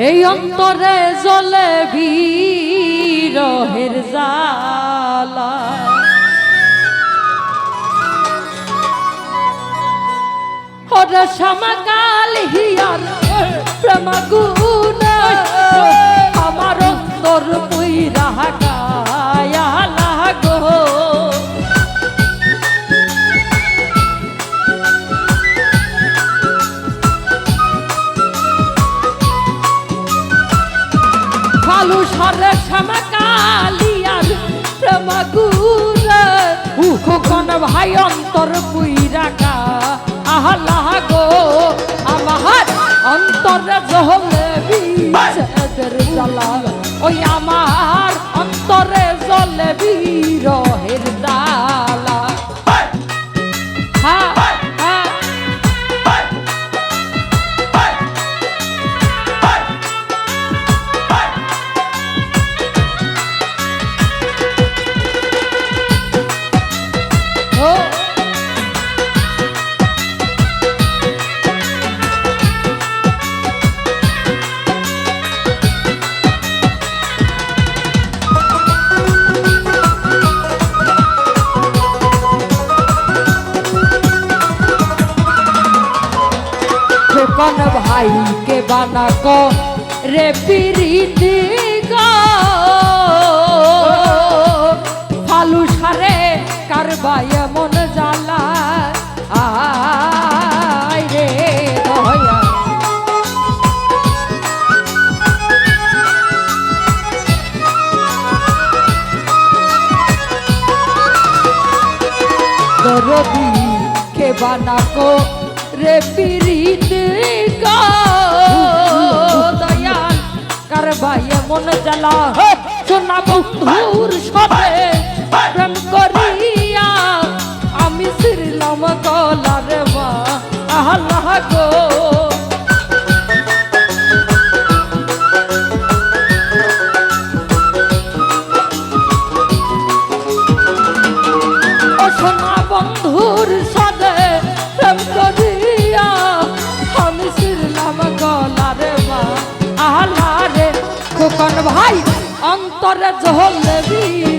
এই অন্তরে জলে বিরহের জালা ওরা সমাকাল হিয়ার প্রেমাগুণ ভাই অন্তর পুইরাকা আহলা গো আমার অন্তরে জহলে বিচেদের জ্বালা ওই আমার অন্তরে জলে বিরহের বানা কো রে পিরিতি গো। ফালু সারে কারবাই রে দয়া। দরদি কে বানাকো রে পিরিত দয়াল কারবাই মন জ্বালা সোনা বন্ধুর সাথে প্রেম করিয়া আমি শ্রীলাম গলার অন্তরে জহল বিচ্ছেদের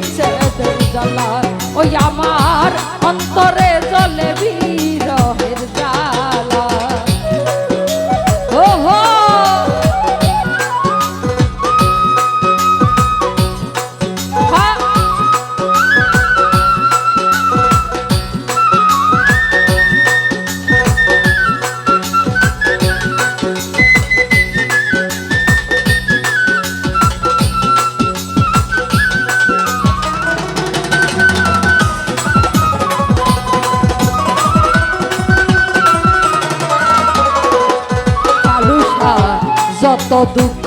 যত দুঃখ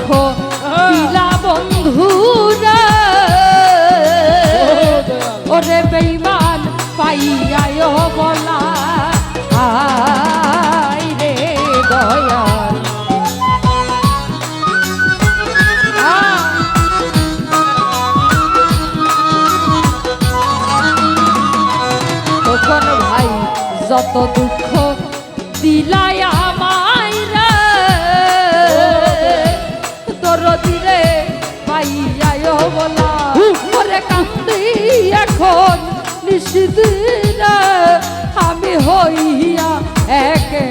একে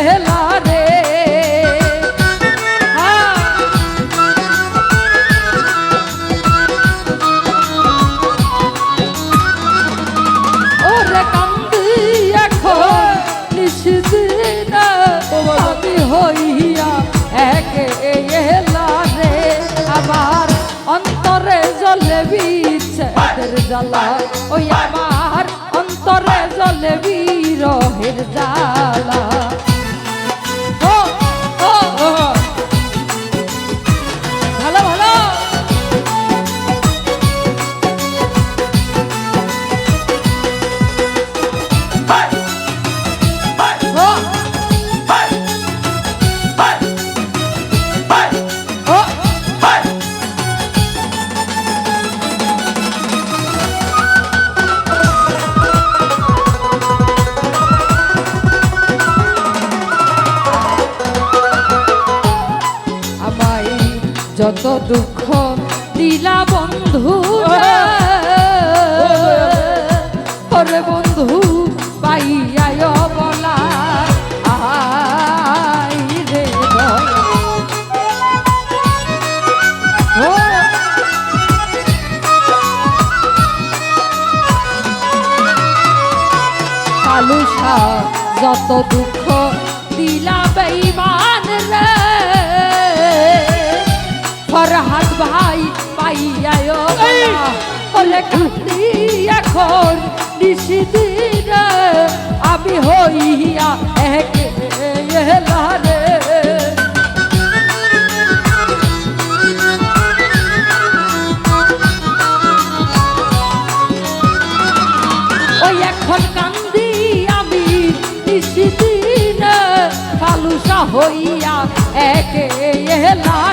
এলা রে। ওরে কান্দি এখন নিষিদিন আমি হইয়া একে এলা রে। আমার অন্তরে জলে বিচ্ছেদের জ্বালা, ওই আমার দুঃখ দিলা বন্ধু ওরে বন্ধু পাইয়ায় বলা যত দুঃখ দিলা বেইমান পাইয়ায় বলে কান্দি এখন নিশিদিন আমি হইয়া এক এলারে হইয়া একে এলারে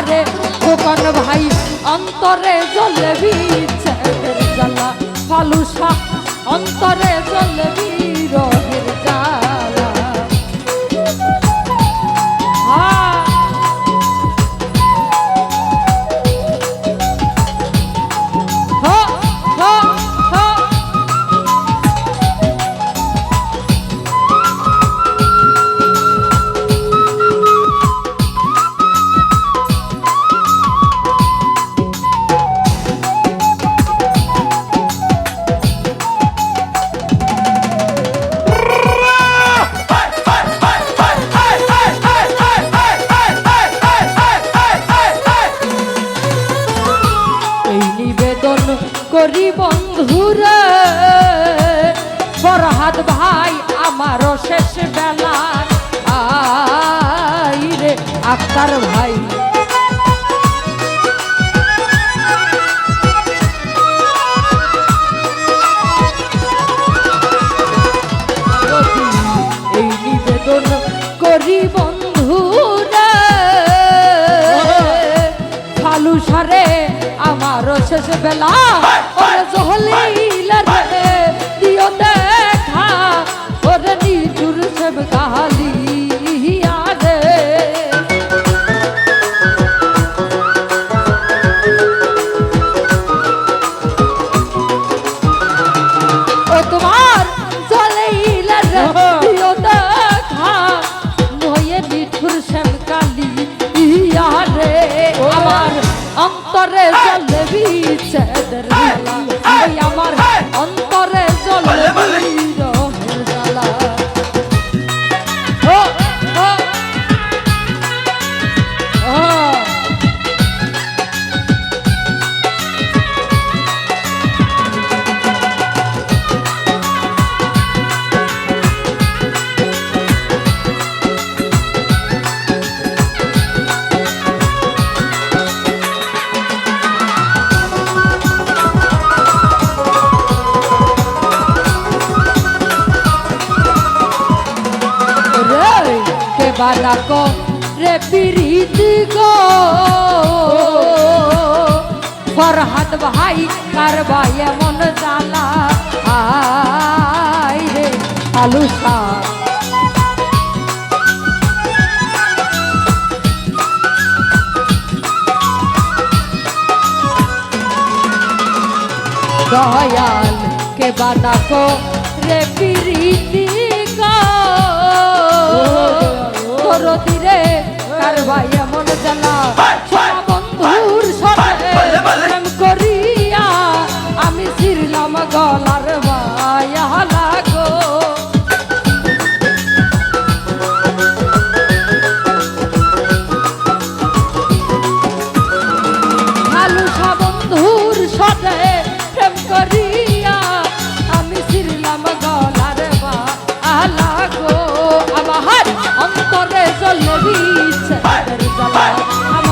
অন্তরে জলে বিচ্ছেদের জ্বালা ফালুসা অন্তরে জলে ভাই আমারও শেষ বেলা। আই রে আক্তার ভাই। এই নিবেদন করি বন্ধুরা ফালু সারে আমারও শেষ বেলা। ওরে বালা কো রে পিরিতি গো। ফরহাদ ভাই, কার ভাই এমন জালা আই রে আলুসা দয়াল, কে বালা কো রে পিরিতি গো। তোর তীরে কার ভাই এমন জানা সোনা গো